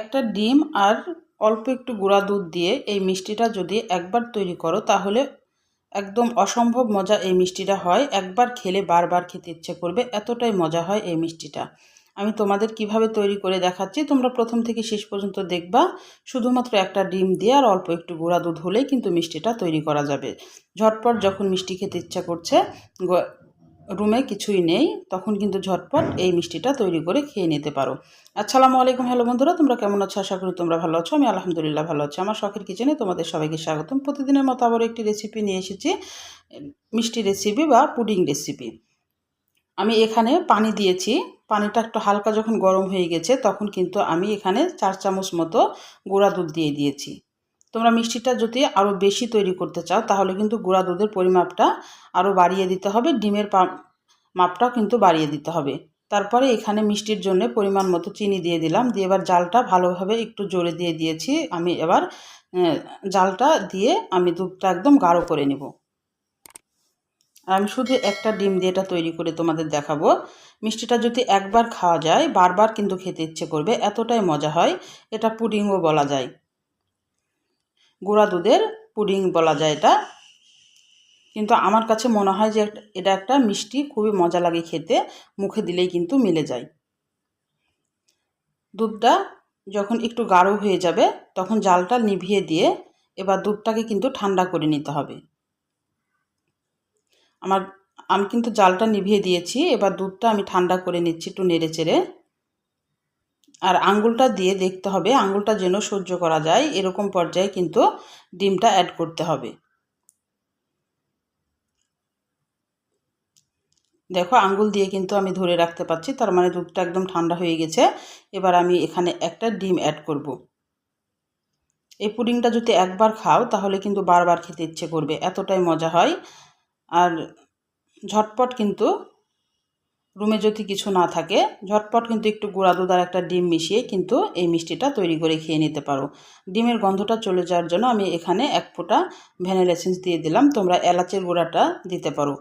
একটা ডিম আর অল্প একটু গুঁড়া দুধ দিয়ে এই মিষ্টিটা যদি একবার তৈরি করো, তাহলে একদম অসম্ভব মজা এই মিষ্টিটা হয়। একবার খেলে বারবার খেতে ইচ্ছে করবে, এতটাই মজা হয় এই মিষ্টিটা। আমি তোমাদের কীভাবে তৈরি করে দেখাচ্ছি, তোমরা প্রথম থেকে শেষ পর্যন্ত দেখবা। শুধুমাত্র একটা ডিম দিয়ে আর অল্প একটু গুঁড়া দুধ হলেই কিন্তু মিষ্টিটা তৈরি করা যাবে। ঝটপট যখন মিষ্টি খেতে ইচ্ছা করছে রুমে কিছুই নেই, তখন কিন্তু ঝটপট এই মিষ্টিটা তৈরি করে খেয়ে নিতে পারো। আসসালামু আলাইকুম, হ্যালো বন্ধুরা, তোমরা কেমন আছো? আশা করি তোমরা ভালো আছো, আমি আলহামদুলিল্লাহ ভালো আছি। আমার শখের কিচেনে তোমাদের সবাইকে স্বাগতম। প্রতিদিনের মতো আবার একটি রেসিপি নিয়ে এসেছি, মিষ্টি রেসিপি বা পুডিং রেসিপি আমি এখানে পানি দিয়েছি, পানিটা একটু হালকা যখন গরম হয়ে গেছে, তখন কিন্তু আমি এখানে চার চামচ মতো গুঁড়া দুধ দিয়ে দিয়েছি। তোমরা মিষ্টিটা যদি আরও বেশি তৈরি করতে চাও, তাহলে কিন্তু গুঁড়া দুধের পরিমাপটা আরও বাড়িয়ে দিতে হবে, ডিমের মাপটাও কিন্তু বাড়িয়ে দিতে হবে। তারপরে এখানে মিষ্টির জন্য পরিমাণ মতো চিনি দিয়ে দিলাম, দিয়ে এবার জালটা ভালোভাবে একটু জোরে দিয়ে দিয়েছি। আমি এবার জালটা দিয়ে আমি দুধটা একদম গাঢ় করে নেব। আমি শুধু একটা ডিম দিয়ে এটা তৈরি করে তোমাদের দেখাবো। মিষ্টিটা যদি একবার খাওয়া যায়, বারবার কিন্তু খেতে ইচ্ছে করবে, এতটাই মজা হয়, এটা পুডিংও বলা যায়। গুঁড়া দুধের পুডিং বলা যায় এটা। কিন্তু আমার কাছে মনে হয় যে এটা একটা মিষ্টি, খুবই মজা লাগে খেতে, মুখে দিলেই কিন্তু মিলে যায়। দুধটা যখন একটু গাঢ় হয়ে যাবে, তখন জালটা নিভিয়ে দিয়ে এবার দুধটাকে কিন্তু ঠান্ডা করে নিতে হবে। আমার, আমি কিন্তু জালটা নিভিয়ে দিয়েছি, এবার দুধটা আমি ঠান্ডা করে নিচ্ছি একটু নেড়ে চেড়ে। আর আঙ্গুলটা দিয়ে দেখতে হবে আঙ্গুলটা যেন সহ্য করা যায়। এরকম পর্যায়ে কিন্তু ডিমটা অ্যাড করতে হবে। দেখো, আঙ্গুল দিয়ে কিন্তু আমি ধরে রাখতে পারছি, তার মানে দুধটা একদম ঠান্ডা হয়ে গেছে। এবার আমি এখানে একটা ডিম অ্যাড করব। এই পুডিংটা যদি একবার খাও, তাহলে কিন্তু বারবার খেতে ইচ্ছে করবে, এতটাই মজা হয়। আর ঝটপট কিন্তু রুমে যদি কিছু না থাকে, ঝটপট কিন্তু একটু গুঁড়া দুধ আর একটা ডিম মিশিয়ে কিন্তু এই মিষ্টিটা তৈরি করে খেয়ে নিতে পারো। ডিমের গন্ধটা চলে যাওয়ার জন্য আমি এখানে এক ফোঁটা ভ্যানিলা এসেন্স দিয়ে দিলাম। তোমরা এলাচের গুঁড়াটা দিতে পারো।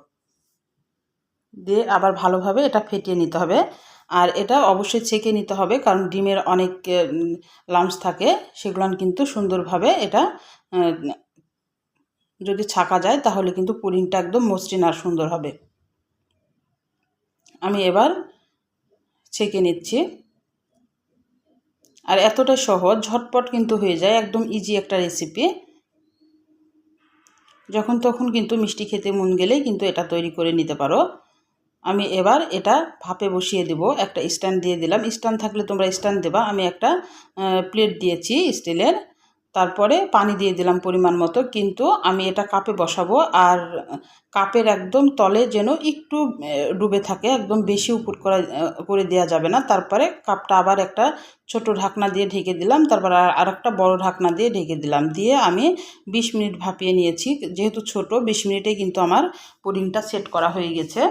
দিয়ে আবার ভালোভাবে এটা ফেটিয়ে নিতে হবে। আর এটা অবশ্যই ছেঁকে নিতে হবে, কারণ ডিমের অনেক লামস থাকে সেগুলো কিন্তু সুন্দরভাবে এটা যদি ছাকা যায় তাহলে কিন্তু পুডিংটা একদম মসৃণ আর সুন্দর হবে। আমি এবার ছেঁকে নিচ্ছি। আর এতটা সহজ, ঝটপট কিন্তু হয়ে যায়, একদম ইজি একটা রেসিপি যখন তখন কিন্তু মিষ্টি খেতে মন গেলেই কিন্তু এটা তৈরি করে নিতে পারো। আমি এবার এটা ভাপে বসিয়ে দেব, একটা স্ট্যান্ড দিয়ে দিলাম। স্ট্যান্ড থাকলে তোমরা স্ট্যান্ড দেবা। আমি একটা প্লেট দিয়েছি স্টিলের তারপরে পানি দিয়ে দিলাম পরিমাণ মতো, কিন্তু আমি এটা কাপে বসাবো আর কাপের একদম তলে যেন একটু ডুবে থাকে, একদম বেশি উপর করা করে দেওয়া যাবে না। তারপরে কাপটা আবার একটা ছোট ঢাকনা দিয়ে ঢেকে দিলাম, তারপর আর একটা বড় ঢাকনা দিয়ে ঢেকে দিলাম। দিয়ে আমি ২০ মিনিট ভাপিয়ে নিয়েছি, যেহেতু ছোট ২০ মিনিটে কিন্তু আমার পুডিংটা সেট করা হয়ে গেছে।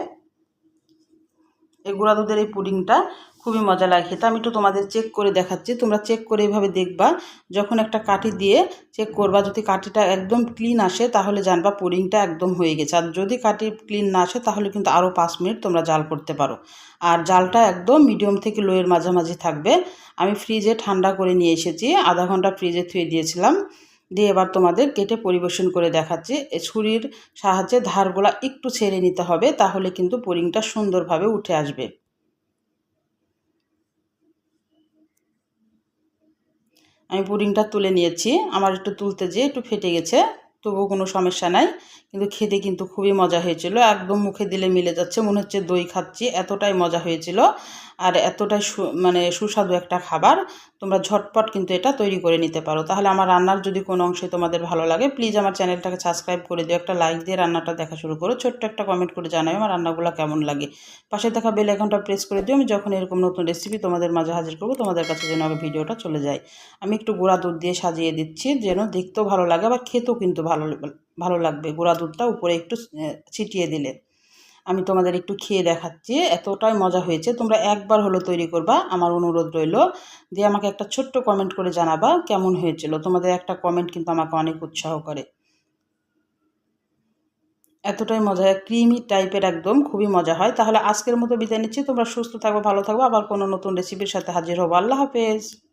এই গুঁড়া দুধের এই পুডিংটা খুবই মজা লাগে খেতে। আমি একটু তোমাদের চেক করে দেখাচ্ছি। তোমরা চেক করে এইভাবে দেখবা। যখন একটা কাঠি দিয়ে চেক করবা, যদি কাঠিটা একদম ক্লিন আসে, তাহলে জানবা পুডিংটা একদম হয়ে গেছে। আর যদি কাঠি ক্লিন না আসে, তাহলে কিন্তু আরও পাঁচ মিনিট তোমরা জাল করতে পারো। আর জালটা একদম মিডিয়াম থেকে লোয়ের মাঝামাঝি থাকবে। আমি ফ্রিজে ঠান্ডা করে নিয়ে এসেছি। আধা ঘণ্টা ফ্রিজে থুয়ে দিয়েছিলাম। দিয়ে এবার তোমাদের কেটে পরিবেশন করে দেখাচ্ছি। ছুরির সাহায্যে ধারগুলা একটু ছেড়ে নিতে হবে, তাহলে কিন্তু পুরিংটা সুন্দরভাবে উঠে আসবে। আমি পুডিংটা তুলে নিয়েছি। আমার একটু তুলতে যেয়ে একটু ফেটে গেছে, তবুও কোনো সমস্যা নাই। কিন্তু খেতে কিন্তু খুবই মজা হয়েছিল। একদম মুখে দিলে মিলে যাচ্ছে, মনে হচ্ছে দই খাচ্ছি, এতটাই মজা হয়েছিল। আর এতটাই মানে সুস্বাদু একটা খাবার, তোমরা ঝটপট কিন্তু এটা তৈরি করে নিতে পারো। তাহলে আমার রান্নার যদি কোনো অংশে তোমাদের ভালো লাগে প্লিজ আমার চ্যানেলটাকে সাবস্ক্রাইব করে দিও। একটা লাইক দিয়ে রান্নাটা দেখা শুরু করো। ছোট্ট একটা কমেন্ট করে জানাই আমার রান্নাগুলো কেমন লাগে। পাশে দেখা বেল এখনটা প্রেস করে দিও। আমি যখন এরকম নতুন রেসিপি তোমাদের মাঝে হাজির করব, তোমাদের কাছে যেন আগে ভিডিওটা চলে যায়। আমি একটু গুঁড়া দুধ দিয়ে সাজিয়ে দিচ্ছি, যেন দেখতেও ভালো লাগে, আবার খেতেও কিন্তু ভালো ভালো লাগবে। গুঁড়া দুধটা উপরে একটু ছিটিয়ে দিলে। আমি তোমাদের একটু খেয়ে দেখাচ্ছি, এতটাই মজা হয়েছে। তোমরা একবার হলো তৈরি করবা, আমার অনুরোধ রইল। দিয়ে আমাকে একটা ছোট্ট কমেন্ট করে জানাবা কেমন হয়েছিল। তোমাদের একটা কমেন্ট কিন্তু আমাকে অনেক উৎসাহ করে। এতটাই মজা হয় ক্রিমি টাইপের একদম, খুবই মজা হয়। তাহলে আজকের মতো বিদায় নিচ্ছি। তোমরা সুস্থ থাকব ভালো থাকব আবার কোনো নতুন রেসিপির সাথে হাজির হব। আল্লাহ হাফেজ।